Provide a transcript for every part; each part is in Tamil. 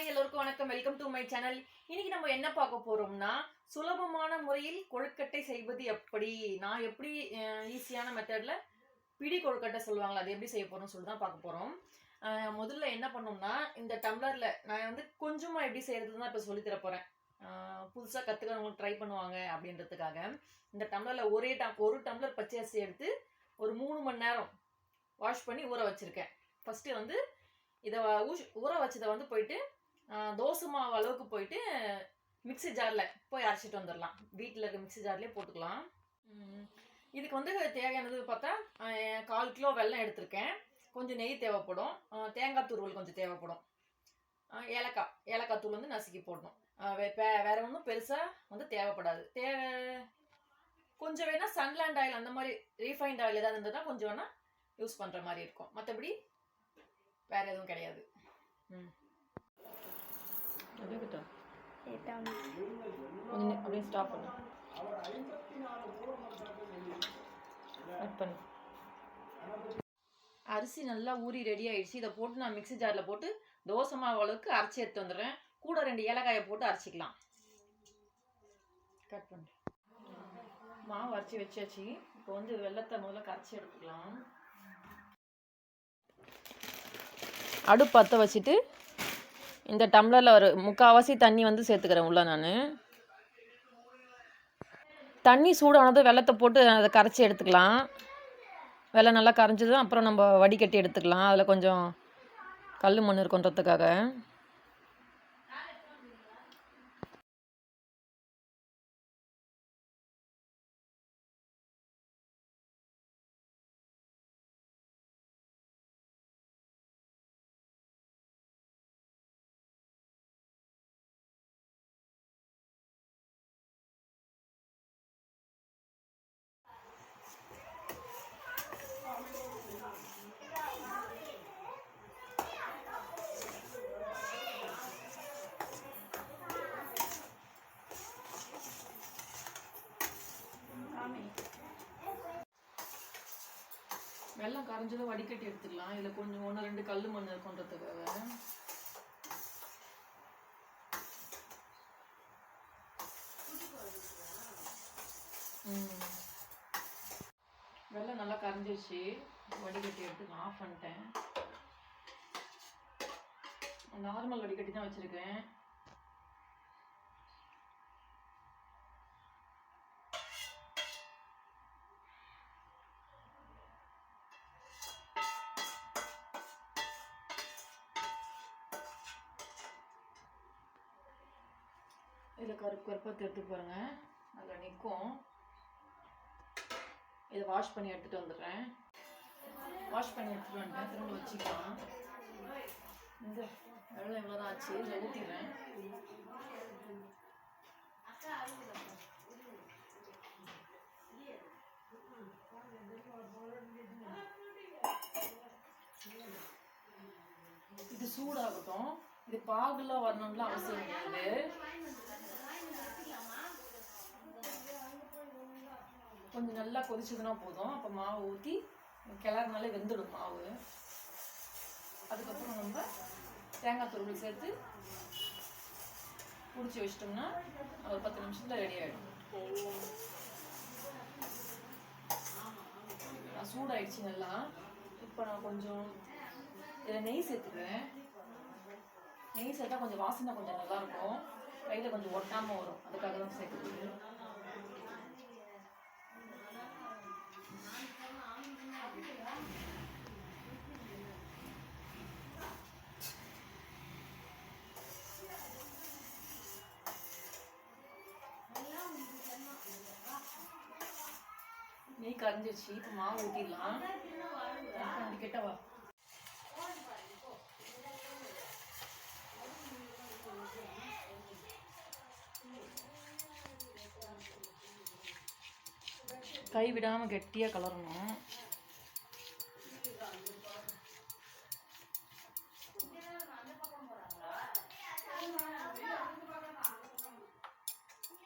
ஹாய் எல்லோருக்கும் வணக்கம். வெல்கம் டு மை சேனல் இன்னைக்கு நம்ம என்ன பார்க்க போறோம்னா சுலபமான முறையில் கொழுக்கட்டை செய்வது எப்படி? நான் எப்படி ஈஸியான மெத்தட்ல பிடி கொழுக்கட்டை சொல்லுவாங்களா அது எப்படி செய்ய போறோம்னு சொல்லி தான் பார்க்க போறோம். முதல்ல என்ன பண்ணோம்னா இந்த டம்ளர்ல நான் வந்து கொஞ்சமா எப்படி செய்கிறது தான் இப்போ சொல்லி தர போறேன். அஹ் புதுசா கத்துக்கிறவங்களுக்கு ட்ரை பண்ணுவாங்க அப்படின்றதுக்காக. இந்த டம்ளர்ல ஒரே டம் ஒரு டம்ளர் பச்சை அரிசி எடுத்து ஒரு மூணு மணி நேரம் வாஷ் பண்ணி ஊற வச்சிருக்கேன். ஃபர்ஸ்ட் வந்து இதை ஊஷ் ஊற வச்சதை வந்து போயிட்டு தோசை மாவு அளவுக்கு போயிட்டு மிக்ஸி ஜாரில் போய் அரைச்சிட்டு வந்துடலாம் வீட்டில் இருக்க மிக்ஸி ஜார்லேயே போட்டுக்கலாம். இதுக்கு வந்து தேவையானது பார்த்தா கால் கிலோ வெல்லம் எடுத்திருக்கேன். கொஞ்சம் நெய் தேவைப்படும். தேங்காய் துருவல் கொஞ்சம் தேவைப்படும். ஏலக்காய் ஏலக்காய் தூள் வந்து நசுக்கி போடணும். வே- வேற ஒன்றும் பெருசாக வந்து தேவைப்படாது. தேவை கொஞ்சம் வேணால் சன்லேண்ட் ஆயில் அந்த மாதிரி ரீஃபைண்ட் ஆயில் ஏதாவது இருந்ததுன்னா கொஞ்சம் வேணால் யூஸ் பண்ணுற மாதிரி இருக்கும். மற்றபடி வேறு எதுவும் கிடையாது. ம். அப்படியே ஸ்டாப் பண்ணு. கட் பண்ணு. அரிசி நல்லா ஊறி ரெடி ஆயிடுச்சு. இதை போட்டு நான் மிக்ஸி ஜாரில் போட்டு தோசை மாவு அளவுக்கு அரைச்சி எடுத்து வந்துடுறேன். கூட ரெண்டு ஏலக்காயை போட்டு அரைச்சிக்கலாம். கட் பண்ணு. மாவு அரைச்சி வச்சாச்சு. இப்போ வந்து வெள்ளத்தை முதல்ல கரைச்சி எடுத்துக்கலாம். அடுப்பு பற்ற வச்சுட்டு இந்த டம்ளரில் ஒரு முக்கால்வாசி தண்ணி வந்து சேர்த்துக்கிறேன் உள்ள நான். தண்ணி சூடானதும் வெள்ளத்தை போட்டு அதை கரைச்சி எடுத்துக்கலாம். வெள்ளம் நல்லா கரைஞ்சதும் அப்புறம் நம்ம வடிகட்டி எடுத்துக்கலாம். அதில் கொஞ்சம் கல் மண் இருக்குன்றதுக்காக. வெள்ளம் கரைஞ்சதும் வடிகட்டி எடுத்துக்கலாம். இதில் கொஞ்சம் ஒன்று ரெண்டு கல் மண் இருக்குன்றதுக்காக வெள்ளம் நல்லா கரைஞ்சிருச்சு. வடிகட்டி எடுத்து ஆஃப் பண்ணிட்டேன். நார்மல் வடிகட்டி தான் வச்சுருக்கேன். பருப்பாக கருப்பு எடுத்து பாருங்க. அதில் நிற்கும் இதை வாஷ் பண்ணி எடுத்துகிட்டு வந்துடுறேன். வாஷ் பண்ணி எடுத்துகிட்டு வந்துட்டேன். திரும்ப வச்சுக்கலாம். இந்த வெள்ளம் இவ்வளோ தான் ஆச்சு. இதில் ஊற்றிடுறேன் இது சூடாகட்டும். இது பாகுலாம் வரணும்லாம் அவசியம் கிடையாது கொஞ்சம் நல்லா கொதிச்சதுன்னா போதும். அப்போ மாவு ஊற்றி கிளறினாலே வெந்துடும் மாவு. அதுக்கப்புறம் நம்ம தேங்காய் துருவல் சேர்த்து பிடிச்சி வச்சிட்டோம்னா ஒரு பத்து நிமிஷத்தில் ரெடி ஆகிடும் சூடாயிடுச்சு நல்லா. இப்போ நான் கொஞ்சம் இதில் நெய் சேர்த்துக்கிறேன் நெய் சேர்த்தா கொஞ்சம் வாசனை கொஞ்சம் நல்லாயிருக்கும் கையில் கொஞ்சம் ஒட்டாமல் வரும். அதுக்காக தான் சேர்க்குறது நெய் கரைஞ்சிருச்சு இப்போ மாவு ஊற்றிடலாம் கிட்ட வா. கை விடாமல் கெட்டியாக கலரணும்.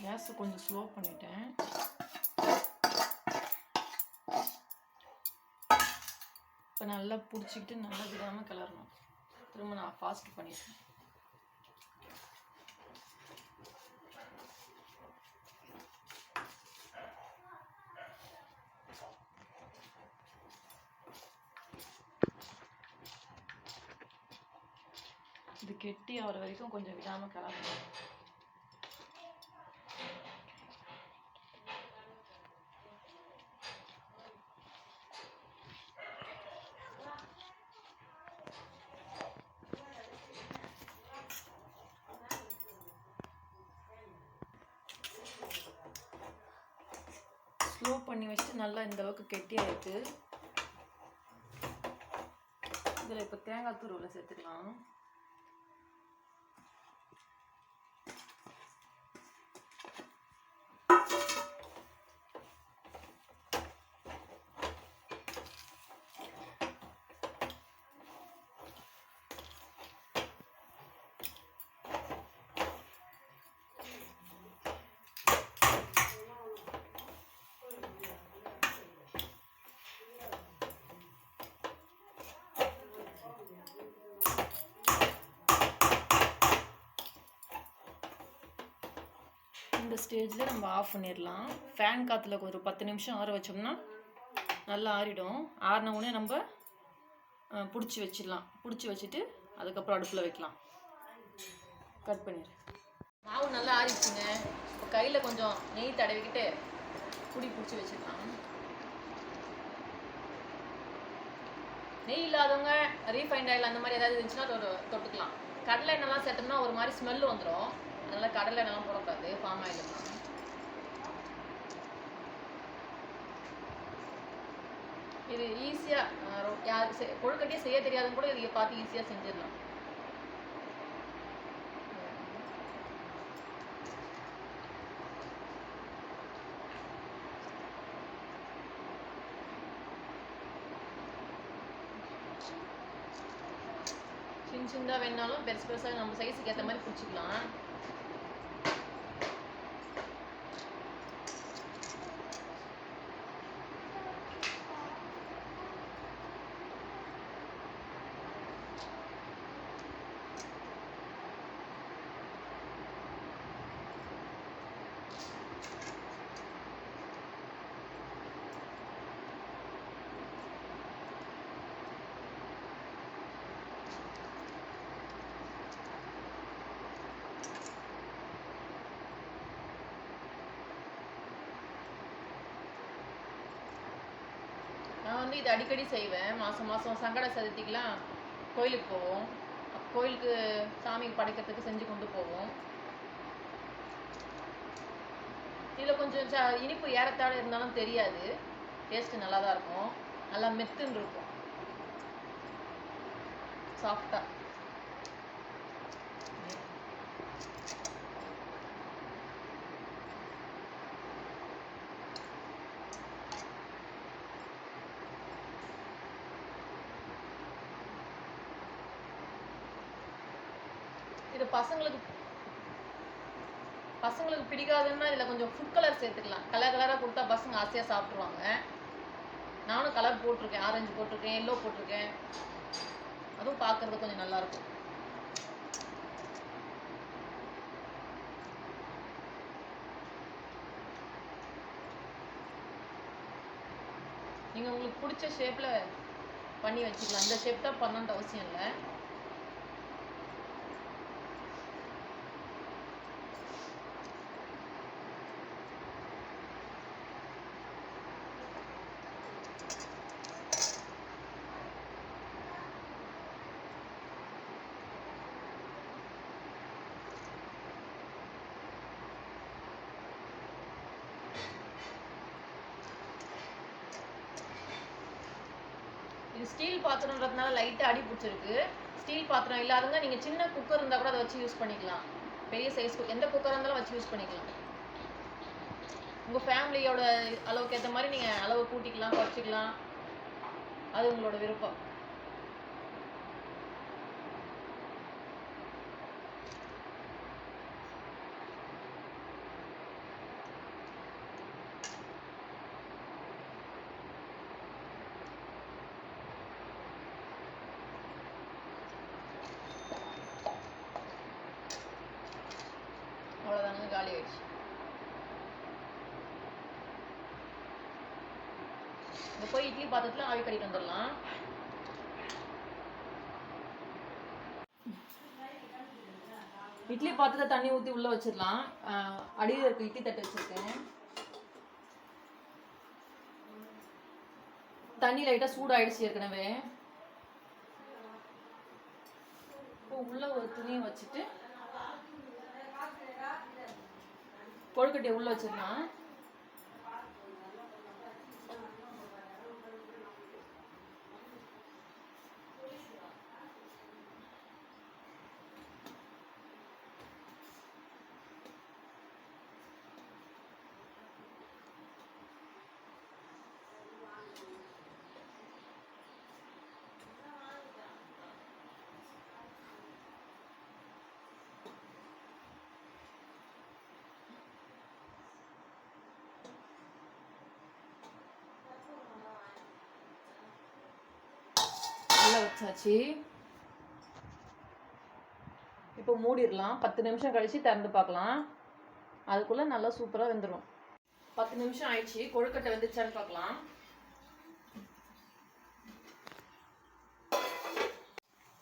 கேஸை கொஞ்சம் ஸ்லோ பண்ணிட்டேன். நல்லா பிடிச்சிக்கிட்டு நல்லா விடாமல் கிளறணும். திரும்ப நான் ஃபாஸ்ட் பண்ணிடுறேன். இது கெட்டி ஆகிற வரைக்கும் கொஞ்சம் விடாமல் கிளம்பணும் ஸ்லோ பண்ணி வச்சுட்டு நல்லா இந்த அளவுக்கு கெட்டியாயிருக்கு இதில் இப்போ தேங்காய் துருவில் சேர்த்துக்கலாம். இந்த ஸ்டேஜில் நம்ம ஆஃப் பண்ணிடலாம். ஃபேன் காற்றுல ஒரு பத்து நிமிஷம் ஆற வச்சோம்னா நல்லா ஆறிடும். ஆறின உடனே நம்ம பிடிச்சி வச்சிடலாம். பிடிச்சி வச்சுட்டு அதுக்கப்புறம் அடுப்பில் வைக்கலாம். கட் பண்ணிடு. மாவு நல்லா ஆறிடுச்சுங்க. இப்போ கையில் கொஞ்சம் நெய் தடவிக்கிட்டு புடி பிடிச்சி வச்சிடலாம். நெய் இல்லாதவங்க ரீஃபைண்ட் ஆயில் அந்த மாதிரி ஏதாவது இருந்துச்சுன்னா தொ- தொட்டுக்கலாம். கடலை எண்ணெய்லாம் சேர்த்தோம்னா ஒரு மாதிரி ஸ்மெல் வந்துடும் அதனால கடலை எண்ணெய்லாம் போடக்கூடாது ஃபார்ம் ஆயில் இது ஈஸியாக யார் கொழுக்கட்டையே செய்ய தெரியாதுன்னு கூட இதை பார்த்து ஈஸியாக செஞ்சிடலாம். சின்ன சின்னதாக வேணாலும் பெருசு பெருசாக நம்ம சைஸுக்கு ஏற்ற மாதிரி பிடிச்சிக்கலாம் நான் வந்து இது அடிக்கடி செய்வேன். மாதம் மாதம் சங்கட சதுர்த்திக்கெலாம் கோயிலுக்கு போவோம். கோயிலுக்கு சாமிக்கு படைக்கிறதுக்கு செஞ்சு கொண்டு போவோம். இதில் கொஞ்சம் ச இனிப்பு ஏறத்தாழ இருந்தாலும் தெரியாது. டேஸ்ட்டு நல்லா தான் இருக்கும். நல்லா மெத்துன்னு இருக்கும். சாஃப்டாக பசங்களுக்கு பசங்களுக்கு பிடிக்காதுன்னா இதில் கொஞ்சம் ஃபுட் கலர் சேர்த்துக்கலாம். கலர் கலராக கொடுத்தா பசங்க ஆசையாக சாப்பிட்ருவாங்க நானும் கலர் போட்டிருக்கேன். ஆரஞ்சு போட்டிருக்கேன். எல்லோ போட்டிருக்கேன். அதுவும் பார்க்குறது கொஞ்சம் நல்லா இருக்கும் நீங்கள் உங்களுக்கு பிடிச்ச ஷேப்பில் பண்ணி வச்சுக்கலாம். இந்த ஷேப் தான் பண்ணணுன்ற அவசியம் இல்லை. இது ஸ்டீல் பாத்திரம்ன்றதுனால லைட்டாக அடி பிடிச்சிருக்கு. ஸ்டீல் பாத்திரம் இல்லாதவங்க நீங்கள் சின்ன குக்கர் இருந்தால் கூட அதை வச்சு யூஸ் பண்ணிக்கலாம். பெரிய சைஸ் எந்த குக்கராக இருந்தாலும் வச்சு யூஸ் பண்ணிக்கலாம். உங்கள் ஃபேமிலியோட அளவுக்கு ஏற்ற மாதிரி நீங்கள் அளவு கூட்டிக்கலாம் குறைச்சிக்கலாம். அது உங்களோட விருப்பம். காலி ஆயிடுச்சு இந்த போய் இட்லி பாத்திரத்தில் ஆவி கட்டிட்டு வந்துடலாம். இட்லி பாத்திரத்தை தண்ணி ஊற்றி உள்ளே வச்சிடலாம். அடியில் இருக்க இட்லி தட்டு வச்சுருக்கேன். தண்ணி லைட்டாக சூடாயிடுச்சு ஏற்கனவே. இப்போ உள்ள ஒரு துணியை வச்சுட்டு கொழுக்கட்டையை உள்ளே வச்சிடலாம் உள்ள வச்சாச்சு இப்போ மூடிடலாம். பத்து நிமிஷம் கழித்து திறந்து பார்க்கலாம். அதுக்குள்ளே நல்லா சூப்பராக வெந்துடும் பத்து நிமிஷம் ஆயிடுச்சு. கொழுக்கட்டை வெந்துச்சான்னு பார்க்கலாம்.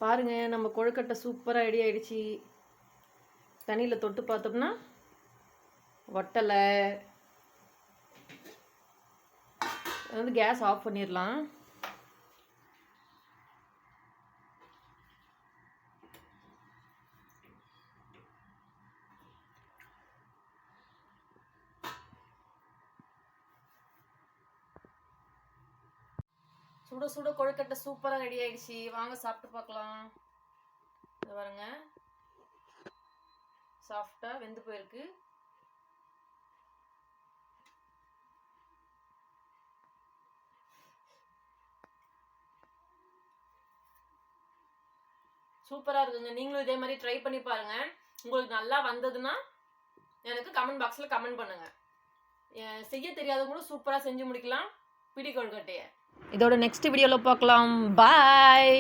பாருங்க நம்ம கொழுக்கட்டை சூப்பராக ரெடி ஆயிடுச்சு. தண்ணியில் தொட்டு பார்த்தோம்னா ஒட்டலை. வந்து கேஸ் ஆஃப் பண்ணிடலாம். சுட சுட கொழுக்கட்டை சூப்பராக ரெடி ஆயிடுச்சு. வாங்க சாப்பிட்டு பார்க்கலாம். இது பாருங்க. சாஃப்டாக வெந்து போயிருக்கு. சூப்பராக இருக்குங்க. நீங்களும் இதே மாதிரி ட்ரை பண்ணி பாருங்க. உங்களுக்கு நல்லா வந்ததுன்னா எனக்கு கமெண்ட் பாக்ஸில் கமெண்ட் பண்ணுங்க. செய்ய தெரியாதவங்களும் சூப்பராக செஞ்சு முடிக்கலாம். பிடி கொழுக்கட்டையை. இதோட நெக்ஸ்ட் வீடியோவில் பார்க்கலாம். பாய்